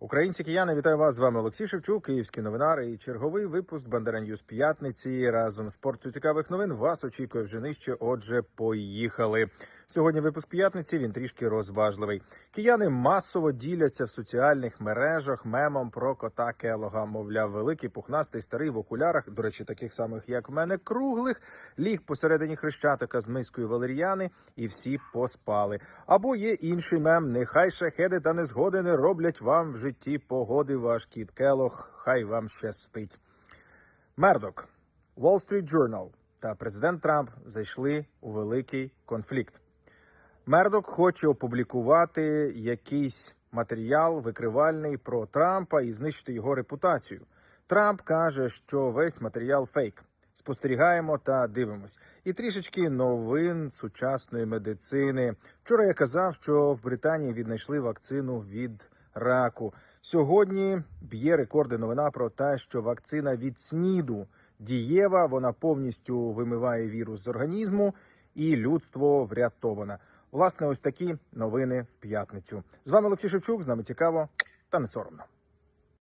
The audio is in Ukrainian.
Українці кияни, вітаю вас. З вами Олексій Шевчук, київські новинари і черговий випуск Бандера Ньюз п'ятниці. Разом з порцією цікавих новин вас очікує вже нижче. Отже, поїхали. Сьогодні випуск п'ятниці. Він трішки розважливий. Кияни масово діляться в соціальних мережах мемом про кота Келога. Мовляв, великий пухнастий старий в окулярах, до речі, таких самих як в мене, круглих, ліг посередині хрещатика з мискою валеріани, і всі поспали. Або є інший мем: нехай шахеди та незгоди не роблять вам в житті погоди. Ваш кіт Келог. Хай вам щастить. Мердок, Wall Street Journal та президент Трамп зайшли у великий конфлікт. Мердок хоче опублікувати якийсь матеріал викривальний про Трампа і знищити його репутацію. Трамп каже, що весь матеріал фейк. Спостерігаємо та дивимось. І трішечки новин сучасної медицини. Вчора я казав, що в Британії віднайшли вакцину від раку. Сьогодні б'є рекорди новина про те, що вакцина від СНІДу дієва, вона повністю вимиває вірус з організму, і людство врятоване. Власне, ось такі новини в п'ятницю. З вами Олексій Шевчук. З нами цікаво та не соромно.